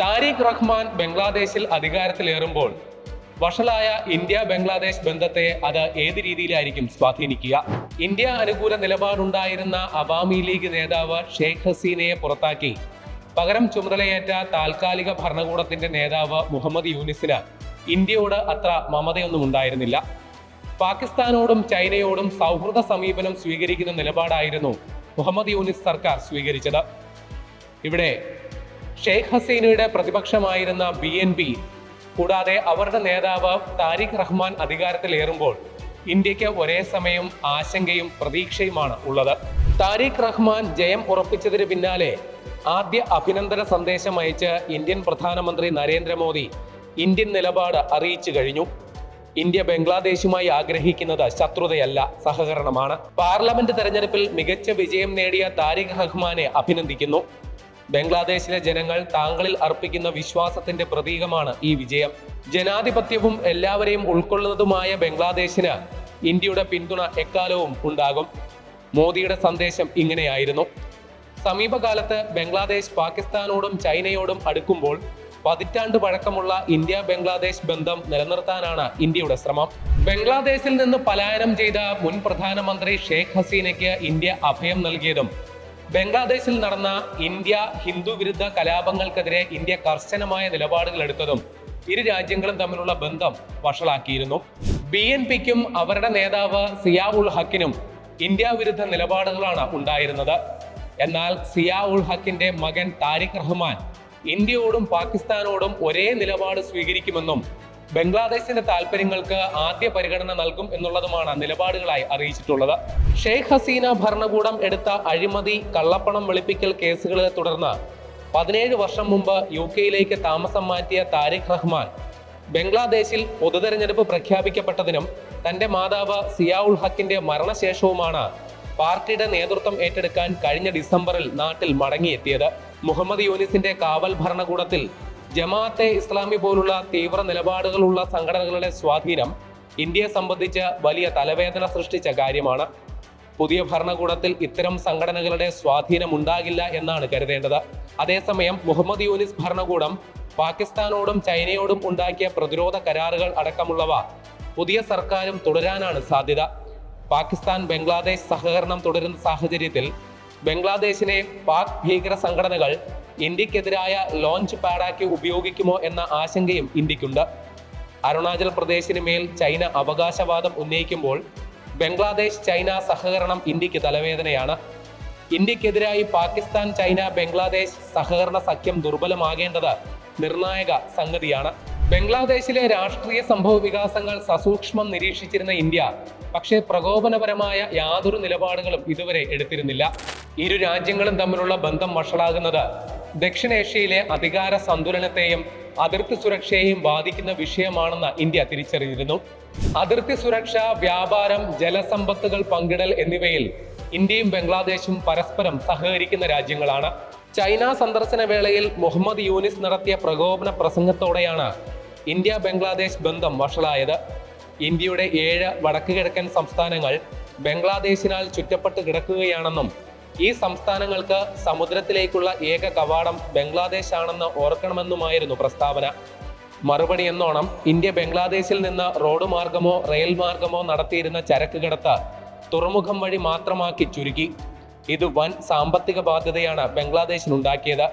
താരിഖ് റഹ്മാൻ ബംഗ്ലാദേശിൽ അധികാരത്തിലേറുമ്പോൾ വഷളായ ഇന്ത്യ ബംഗ്ലാദേശ് ബന്ധത്തെ അത് ഏത് രീതിയിലായിരിക്കും സ്വാധീനിക്കുക? ഇന്ത്യ അനുകൂല നിലപാടുണ്ടായിരുന്ന അവാമി ലീഗ് നേതാവ് ഷെയ്ഖ് ഹസീനയെ പുറത്താക്കി. പകരം ചുമതലയേറ്റ താൽക്കാലിക ഭരണകൂടത്തിന്റെ നേതാവ് മുഹമ്മദ് യൂനിസിന് ഇന്ത്യയോട് അത്ര മമതയൊന്നും ഉണ്ടായിരുന്നില്ല. പാകിസ്ഥാനോടും ചൈനയോടും സൗഹൃദ സമീപനം സ്വീകരിക്കുന്ന നിലപാടായിരുന്നു മുഹമ്മദ് യൂനിസ് സർക്കാർ സ്വീകരിച്ചത്. ഇവിടെ ഷെയ്ഖ് ഹസീനയുടെ പ്രതിപക്ഷമായിരുന്ന ബി എൻ പി കൂടാതെ അവരുടെ നേതാവ് താരിഖ് റഹ്മാൻ അധികാരത്തിലേറുമ്പോൾ ഇന്ത്യയ്ക്ക് ഒരേ സമയം ആശങ്കയും പ്രതീക്ഷയുമാണ് ഉള്ളത്. താരിഖ് റഹ്മാൻ ജയം ഉറപ്പിച്ചതിന് പിന്നാലെ ആദ്യ അഭിനന്ദന സന്ദേശം അയച്ച് ഇന്ത്യൻ പ്രധാനമന്ത്രി നരേന്ദ്രമോദി ഇന്ത്യൻ നിലപാട് അറിയിച്ചു കഴിഞ്ഞു. ഇന്ത്യ ബംഗ്ലാദേശുമായി ആഗ്രഹിക്കുന്നത് ശത്രുതയല്ല സഹകരണമാണ്. പാർലമെന്റ് തെരഞ്ഞെടുപ്പിൽ മികച്ച വിജയം നേടിയ താരിഖ് റഹ്മാനെ അഭിനന്ദിക്കുന്നു. ബംഗ്ലാദേശിലെ ജനങ്ങൾ താങ്കളിൽ അർപ്പിക്കുന്ന വിശ്വാസത്തിന്റെ പ്രതീകമാണ് ഈ വിജയം. ജനാധിപത്യവും എല്ലാവരെയും ഉൾക്കൊള്ളുന്നതുമായ ബംഗ്ലാദേശിന് ഇന്ത്യയുടെ പിന്തുണ എക്കാലവും ഉണ്ടാകും. മോദിയുടെ സന്ദേശം ഇങ്ങനെയായിരുന്നു. സമീപകാലത്ത് ബംഗ്ലാദേശ് പാകിസ്ഥാനോടും ചൈനയോടും അടുക്കുമ്പോൾ പതിറ്റാണ്ട് പഴക്കമുള്ള ഇന്ത്യ ബംഗ്ലാദേശ് ബന്ധം നിലനിർത്താനാണ് ഇന്ത്യയുടെ ശ്രമം. ബംഗ്ലാദേശിൽ നിന്ന് പലായനം ചെയ്ത മുൻ പ്രധാനമന്ത്രി ഷെയ്ഖ് ഹസീനയ്ക്ക് ഇന്ത്യ അഭയം നൽകിയതും ബംഗ്ലാദേശിൽ നടന്ന ഇന്ത്യ ഹിന്ദു വിരുദ്ധ കലാപങ്ങൾക്കെതിരെ ഇന്ത്യ കർശനമായ നിലപാടുകൾ എടുത്തതും ഇരു രാജ്യങ്ങളും തമ്മിലുള്ള ബന്ധം വഷളാക്കിയിരുന്നു. ബി എൻ പിക്കും അവരുടെ നേതാവ് സിയാ ഉൾ ഹക്കിനും ഇന്ത്യ വിരുദ്ധ നിലപാടുകളാണ് ഉണ്ടായിരുന്നത്. എന്നാൽ സിയാ ഉൾ ഹക്കിന്റെ മകൻ താരിഖ് റഹ്മാൻ ഇന്ത്യയോടും പാകിസ്ഥാനോടും ഒരേ നിലപാട് സ്വീകരിക്കുമെന്നും ബംഗ്ലാദേശിന്റെ താല്പര്യങ്ങൾക്ക് ആദ്യ പരിഗണന നൽകും എന്നുള്ളതുമാണ് നിലപാടുകളായി അറിയിച്ചിട്ടുള്ളത്. ഷെയ്ഖ് ഹസീന ഭരണകൂടം എടുത്ത അഴിമതി കള്ളപ്പണം വെളുപ്പിക്കൽ കേസുകളെ തുടർന്ന് പതിനേഴ് വർഷം മുമ്പ് യു കെയിലേക്ക് താമസം മാറ്റിയ താരിഖ് റഹ്മാൻ ബംഗ്ലാദേശിൽ പൊതുതെരഞ്ഞെടുപ്പ് പ്രഖ്യാപിക്കപ്പെട്ടതിനും തന്റെ മാതാവ് സിയാ ഉൾ ഹക്കിന്റെ മരണശേഷവുമാണ് പാർട്ടിയുടെ നേതൃത്വം ഏറ്റെടുക്കാൻ കഴിഞ്ഞ ഡിസംബറിൽ നാട്ടിൽ മടങ്ങിയെത്തിയത്. മുഹമ്മദ് യൂനിസിന്റെ കാവൽ ഭരണകൂടത്തിൽ ജമാഅത്തെ ഇസ്ലാമി പോലുള്ള തീവ്ര നിലപാടുകളുള്ള സംഘടനകളുടെ സ്വാധീനം ഇന്ത്യയെ സംബന്ധിച്ച് വലിയ തലവേദന സൃഷ്ടിച്ച കാര്യമാണ്. പുതിയ ഭരണകൂടത്തിൽ ഇത്തരം സംഘടനകളുടെ സ്വാധീനം ഉണ്ടാകില്ല എന്നാണ് കരുതേണ്ടത്. അതേസമയം മുഹമ്മദ് യൂനിസ് ഭരണകൂടം പാകിസ്ഥാനോടും ചൈനയോടും ഉണ്ടാക്കിയ പ്രതിരോധ കരാറുകൾ അടക്കമുള്ളവ പുതിയ സർക്കാരും തുടരാനാണ് സാധ്യത. പാകിസ്ഥാൻ ബംഗ്ലാദേശ് സഹകരണം തുടരുന്ന സാഹചര്യത്തിൽ ബംഗ്ലാദേശിനെ പാക് ഭീകര സംഘടനകൾ ഇന്ത്യക്കെതിരായ ലോഞ്ച് പാഡാക്കി ഉപയോഗിക്കുമോ എന്ന ആശങ്കയും ഇന്ത്യക്കുണ്ട്. അരുണാചൽ പ്രദേശിന് മേൽ ചൈന അവകാശവാദം ഉന്നയിക്കുമ്പോൾ ബംഗ്ലാദേശ് ചൈന സഹകരണം ഇന്ത്യയ്ക്ക് തലവേദനയാണ്. ഇന്ത്യക്കെതിരായി പാകിസ്ഥാൻ ചൈന ബംഗ്ലാദേശ് സഹകരണ സഖ്യം ദുർബലമാകേണ്ടത് നിർണായക സംഗതിയാണ്. ബംഗ്ലാദേശിലെ രാഷ്ട്രീയ സംഭവ വികാസങ്ങൾ സസൂക്ഷ്മം നിരീക്ഷിച്ചിരുന്ന ഇന്ത്യ പക്ഷേ പ്രകോപനപരമായ യാതൊരു നിലപാടുകളും ഇതുവരെ എടുത്തിരുന്നില്ല. ഇരു രാജ്യങ്ങളും തമ്മിലുള്ള ബന്ധം വഷളാകുന്നത് ദക്ഷിണേഷ്യയിലെ അധികാര സന്തുലനത്തെയും അതിർത്തി സുരക്ഷയെയും ബാധിക്കുന്ന വിഷയമാണെന്ന് ഇന്ത്യ തിരിച്ചറിഞ്ഞിരുന്നു. അതിർത്തി സുരക്ഷ വ്യാപാരം ജലസമ്പത്തുകൾ പങ്കിടൽ എന്നിവയിൽ ഇന്ത്യയും ബംഗ്ലാദേശും പരസ്പരം സഹകരിക്കുന്ന രാജ്യങ്ങളാണ്. ചൈന സന്ദർശന വേളയിൽ മുഹമ്മദ് യൂനിസ് നടത്തിയ പ്രകോപന പ്രസംഗത്തോടെയാണ് ഇന്ത്യ ബംഗ്ലാദേശ് ബന്ധം വഷളായത്. ഇന്ത്യയുടെ ഏഴ് വടക്ക് കിഴക്കൻ സംസ്ഥാനങ്ങൾ ബംഗ്ലാദേശിനാൽ ചുറ്റപ്പെട്ട് കിടക്കുകയാണെന്നും ഈ സംസ്ഥാനങ്ങൾക്ക് സമുദ്രത്തിലേക്കുള്ള ഏക കവാടം ബംഗ്ലാദേശ് ആണെന്ന് ഓർക്കണമെന്നുമായിരുന്നു പ്രസ്താവന. മറുപടി എന്നോണം ഇന്ത്യ ബംഗ്ലാദേശിൽ നിന്ന് റോഡ് മാർഗമോ റെയിൽ മാർഗമോ നടത്തിയിരുന്ന ചരക്ക് കടത്ത് തുറമുഖം വഴി മാത്രമാക്കി ചുരുക്കി. ഇത് വൻ സാമ്പത്തിക ബാധ്യതയാണ് ബംഗ്ലാദേശിനുണ്ടാക്കിയത്.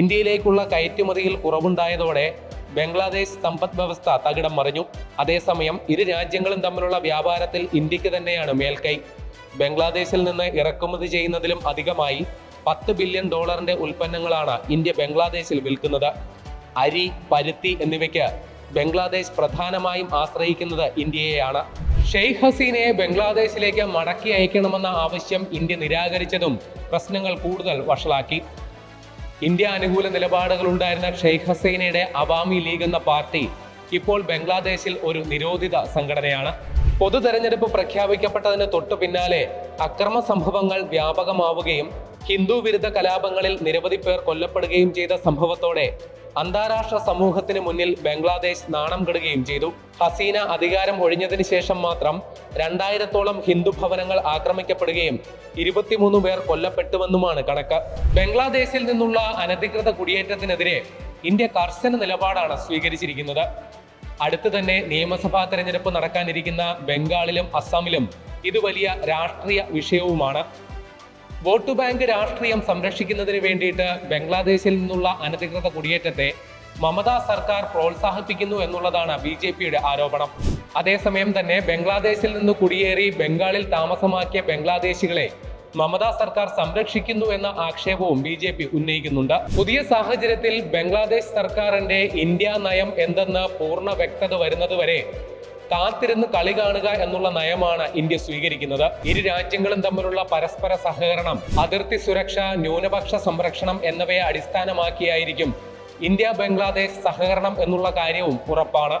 ഇന്ത്യയിലേക്കുള്ള കയറ്റുമതിയിൽ കുറവുണ്ടായതോടെ ബംഗ്ലാദേശ് സമ്പദ് വ്യവസ്ഥ തകിടം മറിഞ്ഞു. അതേസമയം ഇരു രാജ്യങ്ങളും തമ്മിലുള്ള വ്യാപാരത്തിൽ ഇന്ത്യയ്ക്ക് തന്നെയാണ് മേൽക്കൈ. ബംഗ്ലാദേശിൽ നിന്ന് ഇറക്കുമതി ചെയ്യുന്നതിലും അധികമായി പത്ത് ബില്യൺ ഡോളറിന്റെ ഉൽപ്പന്നങ്ങളാണ് ഇന്ത്യ ബംഗ്ലാദേശിൽ വിൽക്കുന്നത്. അരി പരുത്തി എന്നിവയ്ക്ക് ബംഗ്ലാദേശ് പ്രധാനമായും ആശ്രയിക്കുന്നത് ഇന്ത്യയെയാണ്. ഷെയ്ഖ് ഹസീനയെ ബംഗ്ലാദേശിലേക്ക് മടക്കി അയക്കണമെന്ന ആവശ്യം ഇന്ത്യ നിരാകരിച്ചതും പ്രശ്നങ്ങൾ കൂടുതൽ വഷളാക്കി. ഇന്ത്യ അനുകൂല നിലപാടുകൾ ഉണ്ടായിരുന്ന ഷെയ്ഖ് ഹസൈനയുടെ അവാമി ലീഗ് എന്ന പാർട്ടി ഇപ്പോൾ ബംഗ്ലാദേശിൽ ഒരു നിരോധിത സംഘടനയാണ്. പൊതു തെരഞ്ഞെടുപ്പ് പ്രഖ്യാപിക്കപ്പെട്ടതിന് തൊട്ടു പിന്നാലെ അക്രമ സംഭവങ്ങൾ വ്യാപകമാവുകയും ഹിന്ദു വിരുദ്ധ കലാപങ്ങളിൽ നിരവധി പേർ കൊല്ലപ്പെടുകയും ചെയ്ത സംഭവത്തോടെ അന്താരാഷ്ട്ര സമൂഹത്തിന് മുന്നിൽ ബംഗ്ലാദേശ് നാണം കെടുകയും ചെയ്തു. ഹസീന അധികാരം ഒഴിഞ്ഞതിന് ശേഷം മാത്രം രണ്ടായിരത്തോളം ഹിന്ദു ഭവനങ്ങൾ ആക്രമിക്കപ്പെടുകയും ഇരുപത്തിമൂന്ന് പേർ കൊല്ലപ്പെട്ടുവെന്നുമാണ് കണക്ക്. ബംഗ്ലാദേശിൽ നിന്നുള്ള അനധികൃത കുടിയേറ്റത്തിനെതിരെ ഇന്ത്യ കർശന നിലപാടാണ് സ്വീകരിച്ചിരിക്കുന്നത്. അടുത്തു തന്നെ നിയമസഭാ തെരഞ്ഞെടുപ്പ് നടക്കാനിരിക്കുന്ന ബംഗാളിലും അസമിലും ഇത് വലിയ രാഷ്ട്രീയ വിഷയവുമാണ്. വോട്ട് ബാങ്ക് രാഷ്ട്രീയം സംരക്ഷിക്കുന്നതിന് വേണ്ടിയിട്ട് ബംഗ്ലാദേശിൽ നിന്നുള്ള അനധികൃത കുടിയേറ്റത്തെ മമതാ സർക്കാർ പ്രോത്സാഹിപ്പിക്കുന്നു എന്നുള്ളതാണ് ബി ജെ പിയുടെ ആരോപണം. അതേസമയം തന്നെ ബംഗ്ലാദേശിൽ നിന്ന് കുടിയേറി ബംഗാളിൽ താമസമാക്കിയ ബംഗ്ലാദേശികളെ മമതാ സർക്കാർ സംരക്ഷിക്കുന്നു എന്ന ആക്ഷേപവും ബി ജെ പി ഉന്നയിക്കുന്നുണ്ട്. പുതിയ സാഹചര്യത്തിൽ ബംഗ്ലാദേശ് സർക്കാരിന്റെ ഇന്ത്യ നയം എന്തെന്ന് പൂർണ വ്യക്തത വരുന്നതുവരെ കാത്തിരുന്ന് കളി കാണുക എന്നുള്ള നയമാണ് ഇന്ത്യ സ്വീകരിക്കുന്നത്. ഇരു രാജ്യങ്ങളും തമ്മിലുള്ള പരസ്പര സഹകരണം അതിർത്തി സുരക്ഷ ന്യൂനപക്ഷ സംരക്ഷണം എന്നിവയെ അടിസ്ഥാനമാക്കിയായിരിക്കും ഇന്ത്യ ബംഗ്ലാദേശ് സഹകരണം എന്നുള്ള കാര്യവും ഉറപ്പാണ്.